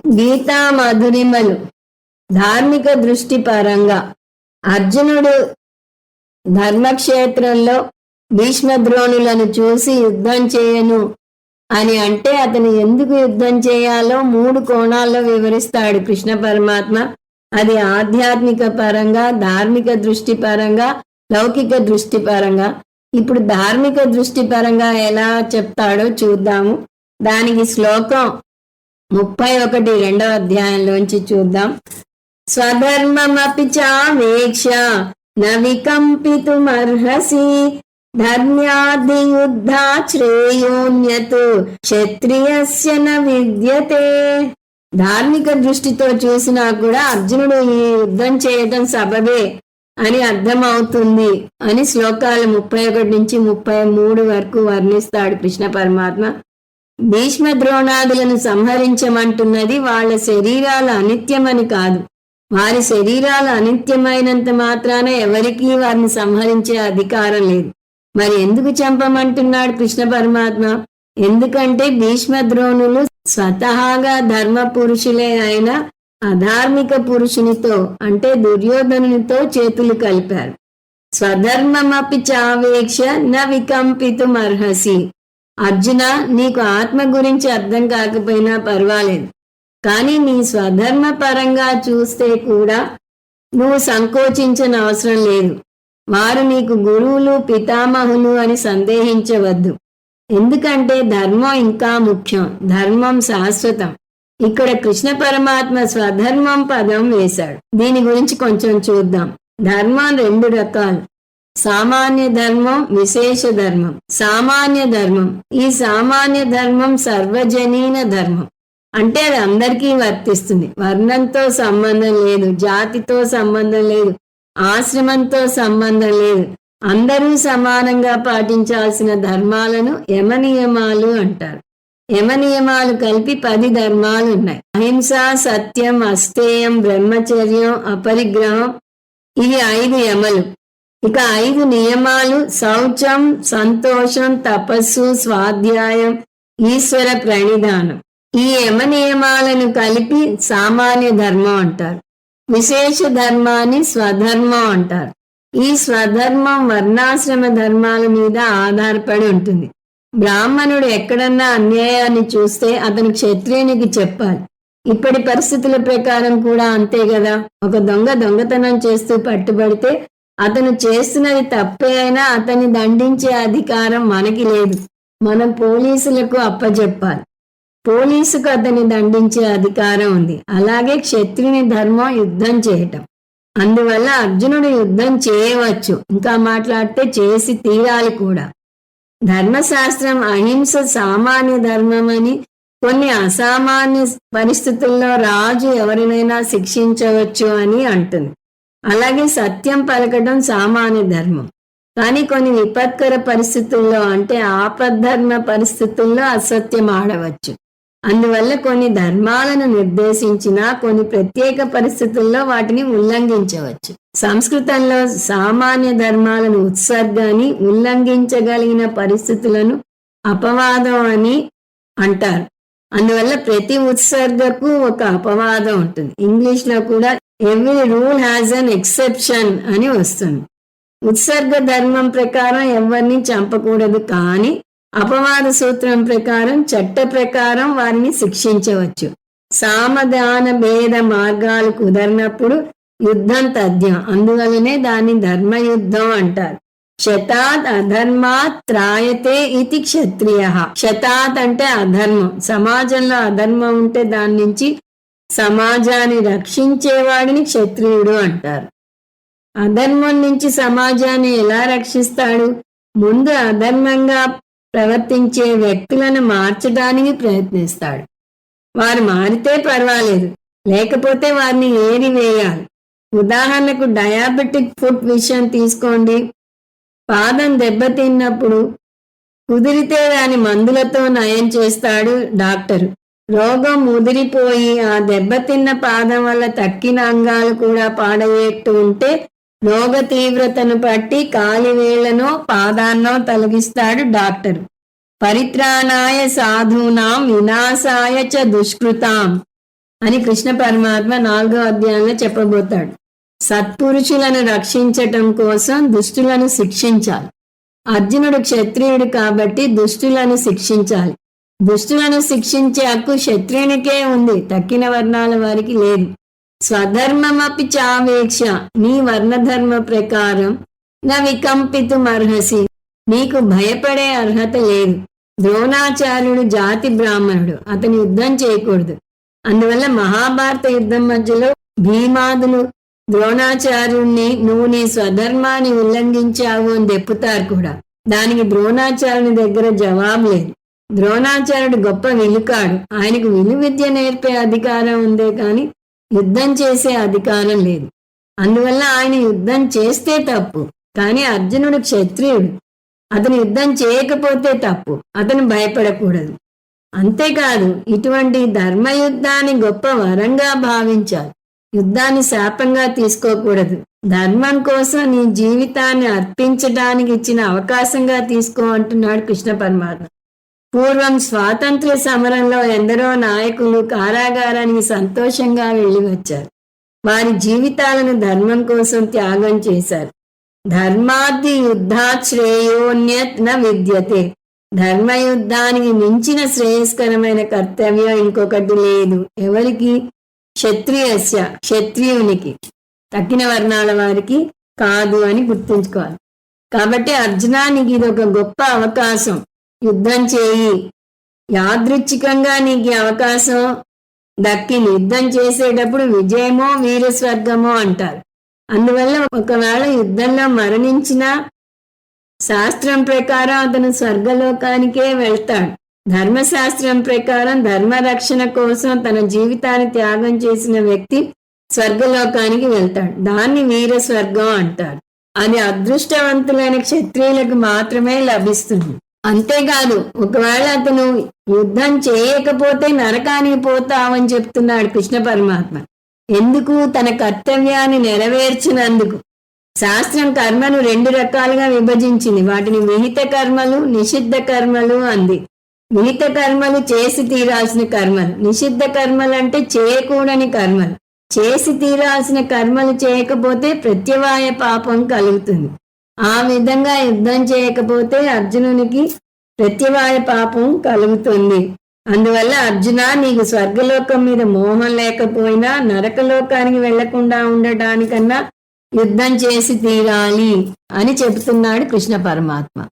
గీతా మధురిమలు ధార్మిక దృష్టి పరంగా అర్జునుడు ధర్మక్షేత్రంలో భీష్మద్రోణులను చూసి యుద్ధం చేయను అని అంటే అతను ఎందుకు యుద్ధం చేయాలో మూడు కోణాల్లో వివరిస్తాడు కృష్ణ పరమాత్మ. అది ఆధ్యాత్మిక పరంగా ధార్మిక దృష్టి పరంగా లౌకిక దృష్టి పరంగా. ఇప్పుడు ధార్మిక దృష్టి పరంగా ఎలా చెప్తాడో చూద్దాము. దానికి శ్లోకం ముప్పై ఒకటి రెండవ అధ్యాయంలోంచి చూద్దాం. స్వధర్మమపి చావేక్ష న వికంపితుమర్హసి ధర్మ్యాది యుద్ధా శ్రేయోన్యత్ క్షత్రియస్య న విద్యతే. ధార్మిక దృష్టితో చూసినా కూడా అర్జునుడు ఈ యుద్ధం చేయటం సబబే అని అర్థమవుతుంది అని శ్లోకాలు ముప్పై ఒకటి నుంచి ముప్పై మూడు వరకు వర్ణిస్తాడు కృష్ణ పరమాత్మ. భీష్మ ద్రోణాదులను సంహరించమంటున్నది వాళ్ళ శరీరాల అనిత్యమని కాదు. వారి శరీరాలు అనిత్యమైనంత మాత్రాన ఎవరికీ వారిని సంహరించే అధికారం లేదు. మరి ఎందుకు చంపమంటున్నాడు కృష్ణ పరమాత్మ? ఎందుకంటే భీష్మ ద్రోణులు స్వతహాగా ధర్మ పురుషులే అయిన అధార్మిక పురుషునితో అంటే దుర్యోధనునితో చేతులు కలిపారు. స్వధర్మమపి చావేక్ష న వికంపితుమర్హసి. అర్జున నీకు ఆత్మ గురించి అర్థం కాకపోయినా పర్వాలేదు. కానీ నీ స్వధర్మ పరంగా చూస్తే కూడా నువ్వు సంకోచించిన అవసరం లేదు. వారు నీకు గురువులు పితామహులు అని సందేహించవద్దు. ఎందుకంటే ధర్మం ఇంకా ముఖ్యం. ధర్మం శాశ్వతం. ఇక్కడ కృష్ణ పరమాత్మ స్వధర్మం పదం వేశాడు. దీని గురించి కొంచెం చూద్దాం. ధర్మం రెండు రకాలు. సామాన్య ధర్మం విశేష ధర్మం. సామాన్య ధర్మం. ఈ సామాన్య ధర్మం సర్వజనీన ధర్మం. అంటే అది అందరికీ వర్తిస్తుంది. వర్ణంతో సంబంధం లేదు జాతితో సంబంధం లేదు ఆశ్రమంతో సంబంధం లేదు. అందరూ సమానంగా పాటించాల్సిన ధర్మాలను యమనియమాలు అంటారు. యమనియమాలు కలిపి పది ధర్మాలు ఉన్నాయి. అహింస సత్యం అస్తేయం బ్రహ్మచర్యం అపరిగ్రహం. ఇవి ఐదు యమలు. ఇక ఐదు నియమాలు. శౌచం సంతోషం తపస్సు స్వాధ్యాయం ఈశ్వర ప్రణిధానం. ఈ యమ నియమాలను కలిపి సామాన్య ధర్మం అంటారు. విశేష ధర్మాన్ని స్వధర్మం అంటారు. ఈ స్వధర్మం వర్ణాశ్రమ ధర్మాల మీద ఆధారపడి ఉంటుంది. బ్రాహ్మణుడు ఎక్కడన్నా అన్యాయాన్ని చూస్తే అతను క్షత్రియునికి చెప్పాలి. ఇప్పటి పరిస్థితుల ప్రకారం కూడా అంతే కదా. ఒక దొంగ దొంగతనం చేస్తూ పట్టుబడితే అతను చేస్తున్నది తప్పే అయినా అతన్ని దండించే అధికారం మనకి లేదు. మనం పోలీసులకు అప్పచెప్పాలి పోలీసుకు అతన్ని దండించే అధికారం ఉంది. అలాగే క్షత్రిని ధర్మం యుద్ధం చేయటం. అందువల్ల అర్జునుడు యుద్ధం చేయవచ్చు. ఇంకా మాట్లాడితే చేసి తీరాలి కూడా. ధర్మశాస్త్రం అహింస సామాన్య ధర్మం అని కొన్ని అసామాన్య పరిస్థితుల్లో రాజు ఎవరినైనా శిక్షించవచ్చు అని అంటుంది. అలాగే సత్యం పలకడం సామాన్య ధర్మం. కానీ కొన్ని విపత్కర పరిస్థితుల్లో అంటే ఆపద్ధర్మ పరిస్థితుల్లో అసత్యం ఆడవచ్చు. అందువల్ల కొన్ని ధర్మాలను నిర్దేశించిన కొన్ని ప్రత్యేక పరిస్థితుల్లో వాటిని ఉల్లంఘించవచ్చు. సంస్కృతంలో సామాన్య ధర్మాలను ఉత్సర్గాన్ని ఉల్లంఘించగలిగిన పరిస్థితులను అపవాదం అని అంటారు. అందువల్ల ప్రతి ఉత్సర్గకు ఒక అపవాదం ఉంటుంది. ఇంగ్లీష్లో కూడా every rule has an exception అని వస్తుంది. ఉత్సర్గ ధర్మం ప్రకారం ఎవరిని చంపకూడదు కానీ అపవాద సూత్రం ప్రకారం చట్ట ప్రకారం వారిని శిక్షించవచ్చు. సామధాన భేద మార్గాలు కుదరినప్పుడు యుద్ధం తథ్యం. అందువలనే దాన్ని ధర్మయుద్ధం అంటారు. శతాత్ అధర్మాత్ త్రాయతే ఇది క్షత్రియ. శతాత్ అంటే అధర్మం. సమాజంలో అధర్మం ఉంటే దాని నుంచి సమాజాన్ని రక్షించేవాడిని క్షత్రియుడు అంటారు. అధర్మం నుంచి సమాజాన్ని ఎలా రక్షిస్తాడు? ముందు అధర్మంగా ప్రవర్తించే వ్యక్తులను మార్చడానికి ప్రయత్నిస్తాడు. వారు మారితే పర్వాలేదు లేకపోతే వారిని ఏరి వేయాలి. ఉదాహరణకు డయాబెటిక్ ఫుడ్ విషయం తీసుకోండి. పాదం దెబ్బతిన్నప్పుడు కుదిరితే దాని మందులతో నయం చేస్తాడు డాక్టరు. రోగం ముదిరిపోయి ఆ దెబ్బతిన్న పాదం వల్ల తక్కిన అంగాలు కూడా పాడయ్యేట్టు ఉంటే రోగ తీవ్రతను బట్టి కాలివేళ్ళనో పాదాన్నో తొలగిస్తాడు డాక్టర్. పరిత్రాణాయ సాధూనాం వినాశాయ చ దుష్కృతాం అని కృష్ణ పరమాత్మ నాలుగో అధ్యాయంలో చెప్పబోతాడు. సత్పురుషులను రక్షించటం కోసం దుష్టులను శిక్షించాలి. అర్జునుడు క్షత్రియుడు కాబట్టి దుష్టులను శిక్షించాలి. దుష్టులను శిక్షించే హక్కు శత్రునికే ఉంది. తక్కిన వర్ణాల వారికి లేదు. స్వధర్మమపి చావేక్ష. నీ వర్ణధర్మ ప్రకారం నా వికంపితుమర్హసి నీకు భయపడే అర్హత లేదు. ద్రోణాచార్యుడు జాతి బ్రాహ్మణుడు. అతని యుద్ధం చేయకూడదు. అందువల్ల మహాభారత యుద్ధం మధ్యలో భీమాదులు ద్రోణాచార్యుణ్ణి నువ్వు నీ స్వధర్మాన్ని ఉల్లంఘించావు అని దెప్పుతారు కూడా. దానికి ద్రోణాచార్యుని దగ్గర జవాబు లేదు. ద్రోణాచార్యుడు గొప్ప విలుకాడు. ఆయనకు విలు విద్య నేర్పే అధికారం ఉందే కానీ యుద్ధం చేసే అధికారం లేదు. అందువల్ల ఆయన యుద్ధం చేస్తే తప్పు కానీ అర్జునుడు క్షత్రియుడు. అతను యుద్ధం చేయకపోతే తప్పు అతను భయపడకూడదు. అంతేకాదు ఇటువంటి ధర్మయుద్ధాన్ని గొప్ప వరంగా భావించాలి. యుద్ధాన్ని శాపంగా తీసుకోకూడదు. ధర్మం కోసం నీ జీవితాన్ని అర్పించడానికి ఇచ్చిన అవకాశంగా తీసుకో అంటున్నాడు కృష్ణ పరమాత్మ. పూర్వం స్వాతంత్ర్య సమరంలో ఎందరో నాయకులు కారాగారానికి సంతోషంగా వెళ్ళి వచ్చారు వారి జీవితాలను ధర్మం కోసం త్యాగం చేశారు. ధర్మాది యుద్ధాత్ శ్రేయోన్యత్ న విద్యతే. ధర్మయుద్ధానికి మించిన శ్రేయస్కరమైన కర్తవ్యం ఇంకొకటి లేదు. ఎవరికి? క్షత్రియస్య క్షత్రియునికి. తక్కిన వర్ణాల వారికి కాదు అని గుర్తుంచుకోవాలి. కాబట్టి అర్జునానికి ఇది ఒక గొప్ప అవకాశం. యుద్ధం చేయి. యాదృచ్ఛికంగా నీకు అవకాశం దక్కింది. యుద్ధం చేసేటప్పుడు విజయమో వీరస్వర్గమో అంటారు. అందువల్ల ఒకవేళ యుద్ధంలో మరణించినా శాస్త్రం ప్రకారం అతను స్వర్గలోకానికే వెళ్తాడు. ధర్మశాస్త్రం ప్రకారం ధర్మరక్షణ కోసం తన జీవితాన్ని త్యాగం చేసిన వ్యక్తి స్వర్గలోకానికి వెళ్తాడు. దాన్ని వీర స్వర్గం అంటారు. అది అదృష్టవంతులైన క్షత్రియులకు మాత్రమే లభిస్తుంది. అంతేకాదు ఒకవేళ అతను యుద్ధం చేయకపోతే నరకానికి పోతావని చెప్తున్నాడు కృష్ణ పరమాత్మ. ఎందుకు? తన కర్తవ్యాన్ని నెరవేర్చినందుకు. శాస్త్రం కర్మను రెండు రకాలుగా విభజించింది. వాటిని విహిత కర్మలు నిషిద్ధ కర్మలు అంది. విహిత కర్మలు చేసి తీరాల్సిన కర్మలు నిషిద్ధ కర్మలు అంటే చేయకూడని కర్మలు. చేసి తీరాల్సిన కర్మలు చేయకపోతే ప్రత్యవాయ పాపం కలుగుతుంది. ఆ విధంగా యుద్ధం చేయకపోతే అర్జునునికి ప్రత్యవాయ పాపం కలుగుతుంది. అందువల్ల అర్జున నీకు స్వర్గలోకం మీద మోహం లేకపోయినా నరకలోకానికి వెళ్ళకుండా ఉండటానికన్నా యుద్ధం చేసి తీరాలి అని చెబుతున్నాడు కృష్ణ పరమాత్మ.